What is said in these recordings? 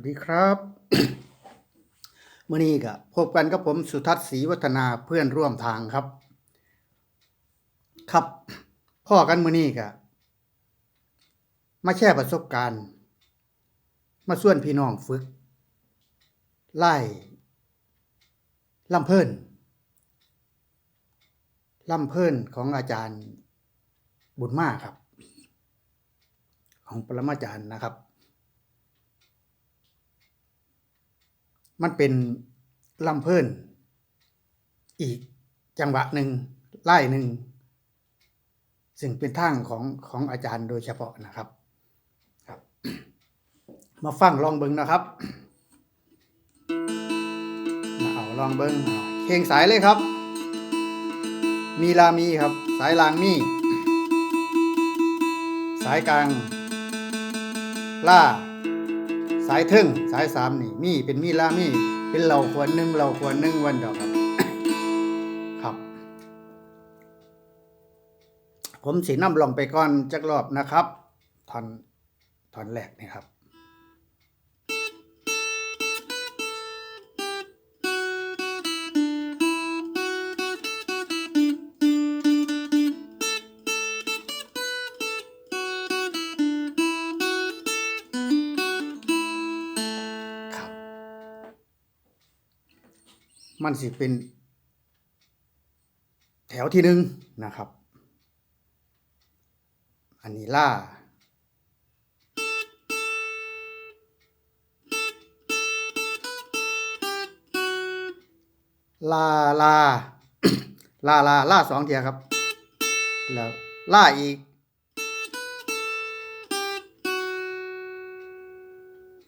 วัสดีครับมื่อนี้ก็พบกันกับผมสุทัศน์ศรีวัฒนาเพื่อนร่วมทางครับ ครับพ่อกันมื่อนี้ก็มาแชร์ประสบการณ์ มาส่วนพี่น้องฝึก ไล่ลำเพิ่นลำเพิ่นของอาจารย์บุญมาครับ ของปรมาจารย์นะครับ มันเป็นลำเพิ่นอีกจังหวะหนึ่งไล่หนึ่งซึ่งเป็นทางของของอาจารย์โดยเฉพาะนะครับครับ มาฟังลองเบิงนะครับมาเอาลองเบิงเอาเพลงสายเลยครับ มีลามีครับ สายลางมี สายกลาง ล่า สายทึ่งสายสามนี่มีเป็นมีลามีเป็นเหล่าควรหนึ่งเหล่าควรหนึ่งวันดอกครับ ครับ ผมสีน้ำลองไปก่อนจักรอบนะครับทอนทอนแรกนี่ครับครับ มันสิเป็น แถวที่หนึ่งนะครับ อันนี้ล่าลาลา ลาลาลาสองเทียครับ แล้วล่าอีก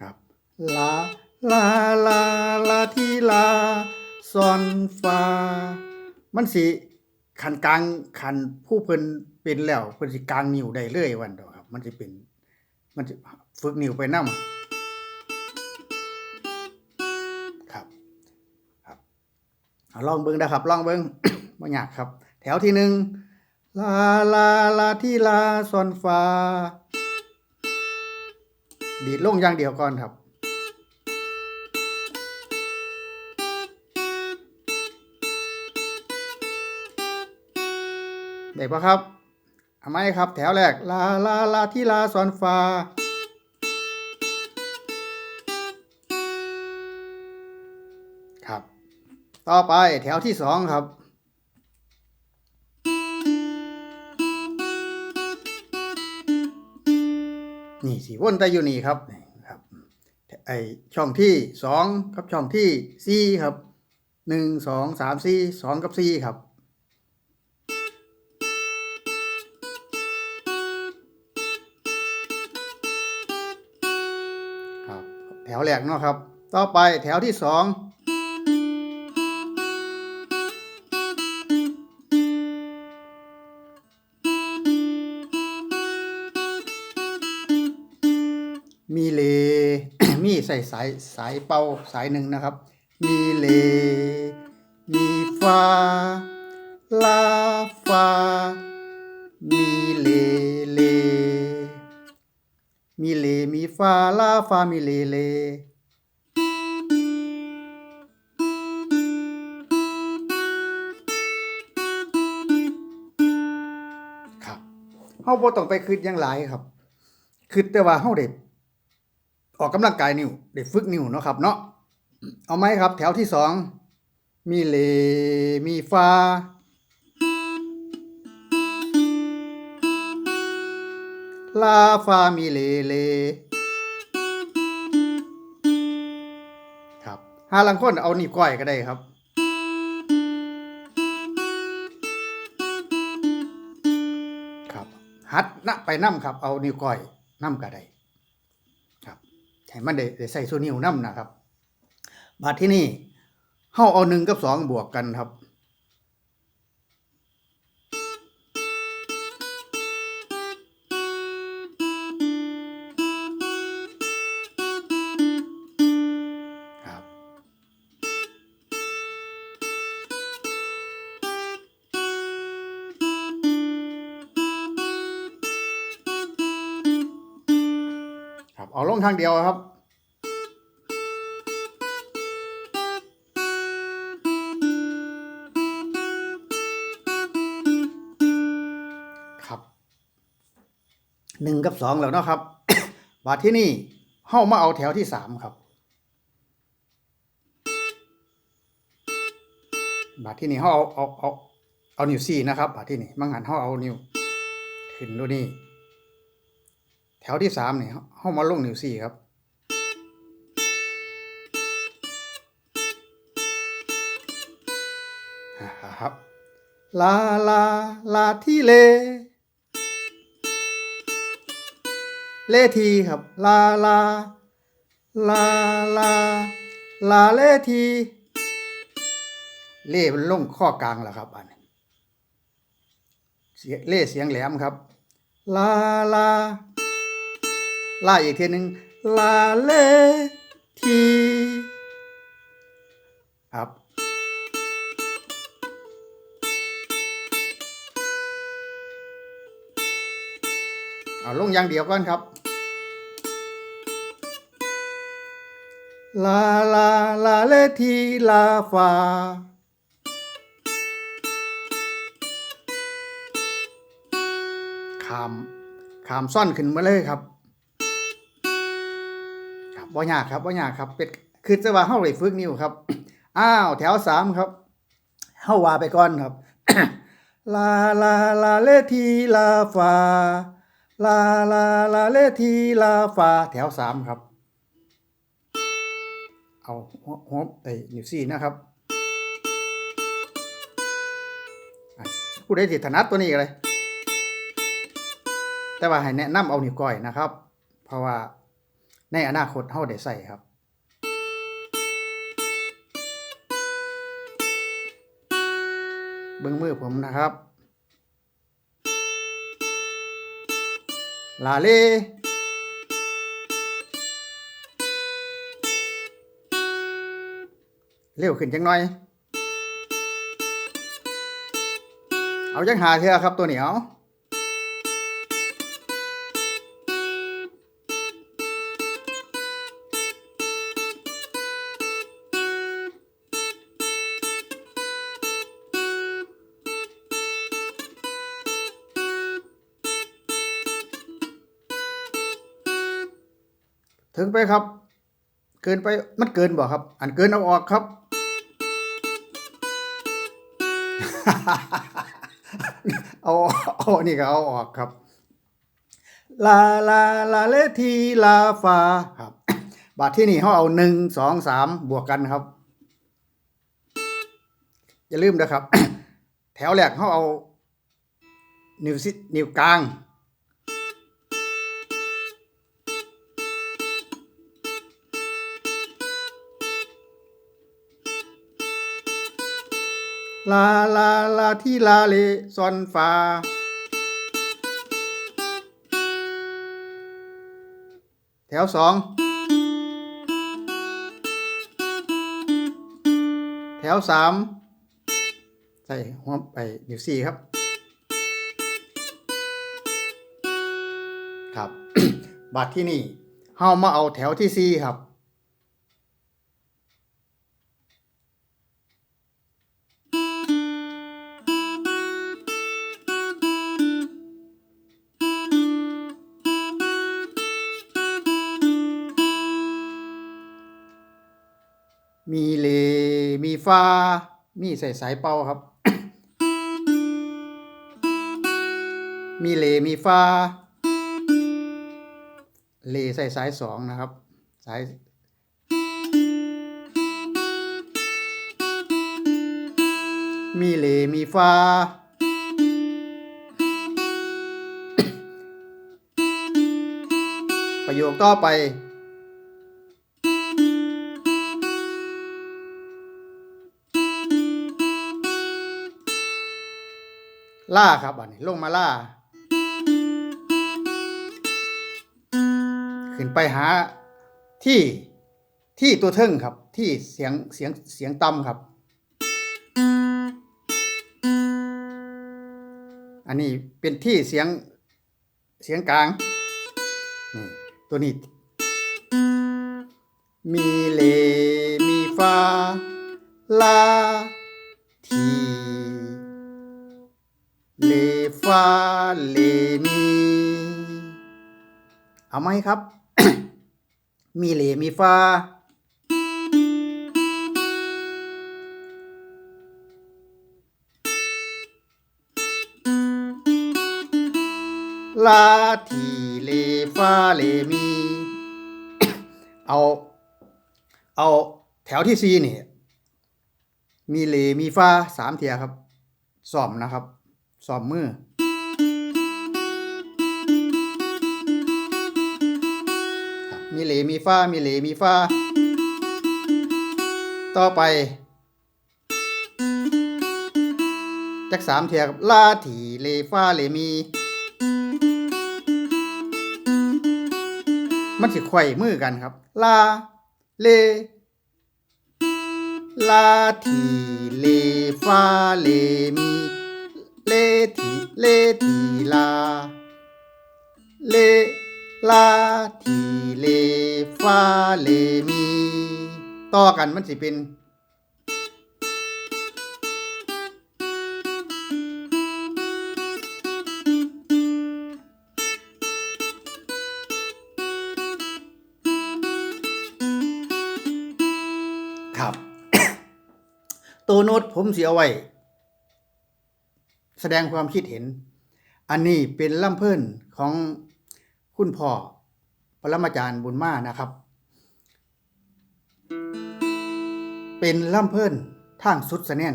ครับลาลาลาลาที่ลา ซอนฟ้า มันสิขันกลางขันผู้เพิ่นเป็นแล้วเพิ่นสิกลางนิ้วได้เลยวันดอกครับ มันสิเป็น มันสิฝึกนิ้วไปนำครับ ครับเอาลองเบิ่งนะครับลองเบิ่งบ่ยากครับ แถวที่หนึ่งลาลาลาที่ลาซอนฟ้า ดีดลงอย่างเดียวก่อนครับ ได้ปะครับเอาไหมครับ แถวแรก ลาลาลาที่ลาซอนฟาครับ ต่อไปแถวที่สองครับนี่สีวนแต่อยู่นี่ครับครับไอช่องที่สองกับช่องที่สี่ครับหนึ่งสองสามสี่สองกับสี่ครับ วแรกเนาะครับ ต่อไปแถวที่สองมีเล มีใส่สายสายเป่าสายหนึ่งนะครับ มีเล มีฟา ฟาลาฟามีเลเลครับเฮาบ่ต้องไปคิดหยังหลายครับคิดแต่ว่าเฮาได้ออกกำลังกายนิ้วได้ฝึกนิ้วเนาะครับเนาะเอาไหมครับ แถวที่สองมีเลมีฟาลาฟามีเลเล หาลังคนเอาหนีบก้อยก็ได้ครับ ครับ หัดนะไปน้ำครับ เอานิ้วก้อยน้ำก็ได้ครับให้มันได้ใส่ส่วนนิ้วน้ำนะครับ บาดที่นี่เฮาเอาหนึ่งกับสองบวกกันครับ เอาลงทางเดียวครับ ครับหนึ่งกับสองแล้วนะครับ บาทที่นี่เข้ามาเอาแถวที่สามครับ บาทที่นี่เข้าเอาเอาเอาเอานิ้วซี่นะครับ บาทที่นี่มังหันเข้าเอานิ้วขึ้นดูนี่ แถวที่สามเนี่ยเฮามาลงนิ้วสี่ครับ ครับ ลาลาลาที่เล เลทีครับ ลาลา ลาลา ลาเลที เล่มันลงข้อกลางแล้วครับอันนี้เล่เสียงแหลมครับ ลาลา ลาอีกทีหนึ่งลาเลทีครับเอาลงอย่างเดียวก่อนครับลาลาลาเลทีลาฟาขามขามซ่อนขึ้นมาเลยครับ ครับบ่ยากครับบ่ยากครับเป็นคือจะว่าเฮาได้ฝึกนิ้วครับ อ้าวแถวสามครับเฮาว่าไปก่อนครับ ลาลาลาเลทีลาฟาลาลาลาเลทีลาฟาแถวสามครับ เอาหัวไอ้นิ้วซี่นะครับผู้ใดสิถนัดตัวนี้ก็เลยแต่ว่าให้แนะนำเอานิ้วก้อยนะครับ เพราะว่า ในอนาคตเฮาได้ใส่ครับเบิ้งมือผมนะครับ ลาเล่เร็วขึ้นจังหน่อย เอาจังหาเถอะครับตัวเหนียว ถึงไปครับ เกินไปมันเกินบ่ครับ อันเกินเอาออกครับ เอาเอานี่ก็เอาออกครับ ลาลาลาเลทีลาฟาครับบาทที่นี่เขาเอาหนึ่งสองสามบวกกันครับ อย่าลืมนะครับ แถวแรกเขาเอา นิ้วซินิ้วกลาง ลาลาลาที่ลาเลซอนฟาแถวสองแถวสามใส่หัวไปนิ้วสี่ครับ ครับ บัตรที่นี่เฮามาเอาแถวที่สี่ครับามีใส่สายเป่าครับ มีเลมีฟาเลใส่สายสองนะครับ สายมีเลมีฟาประโยคต่อไป ล่าครับอันนี้ลงมาล่า ขึ้นไปหาที่ที่ตัวเทิงครับ ที่เสียงเสียงเสียงต่ำครับ อันนี้เป็นที่เสียงเสียงกลางนี่ตัวนี้ มีเลมีฟาลา เอาไหมครับ มีเหลมีฟาลาทีเลฟาเลมี เอา เอาแถวที่ซีนี่ มีเลมีฟาสามเทียครับซ่อมนะครับซ่อมมือ มีเหลมีฟ้ามีเหลมีฟ้า ต่อไปจักสามเทียกับลาถีเลฟ้าเลมี มันสิไขว้มือกันครับ ลา เล ลาทีเลฟ้าเลมี เลทีเลทีลา เล ลาทีเลฟาเลมี ต่อกันมันสิเป็นครับตัวโน้ตผมเสียไว้ แสดงความคิดเห็น อันนี้เป็นล่ำเพิ่นของ คุณพ่อปรมาจารย์บุญมานะครับ เป็นล่ำเพิ่นทางสุดสะแน่น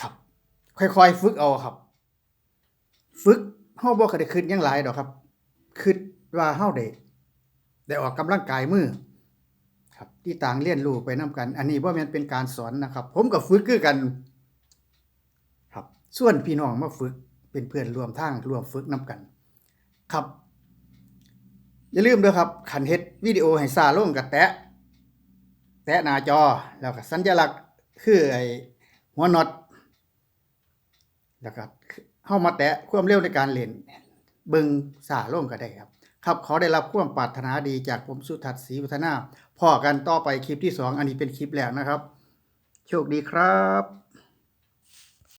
ครับ ค่อยๆ ฝึกเอาครับ ฝึกเฮาบ่เคยได้คิดหยังหลายดอกครับคิดว่าเฮาได้ได้ออกกำลังกายมือครับ ที่ต่างเรียนรู้ไปนํกัน อันนี้บ่แม่นเป็นการสอนนะครับ ผมก็ฝึกคือกัน ครับส่วนพี่น้องมาฝึกเป็นเพื่อนร่วมทางร่วมฝึกนํกัน ครับ อย่าลืมด้อครับคันเฮ็ดวิดีโอให้ซาลงก็แตะ แตะหน้าจอแล้วก็สัญลักษณ์คือไอ้หัวน็อตแล้วก็เฮามาแตะความเร็วในการเล่นเบิ่งซาลงก็ได้ครับ ครับขอได้รับความปรารถนาดีจากผมสุทัศน์ศรีวัฒนาพอกันต่อไปคลิปที่ 2 อันนี้เป็นคลิปแรกนะครับ โชคดีครับ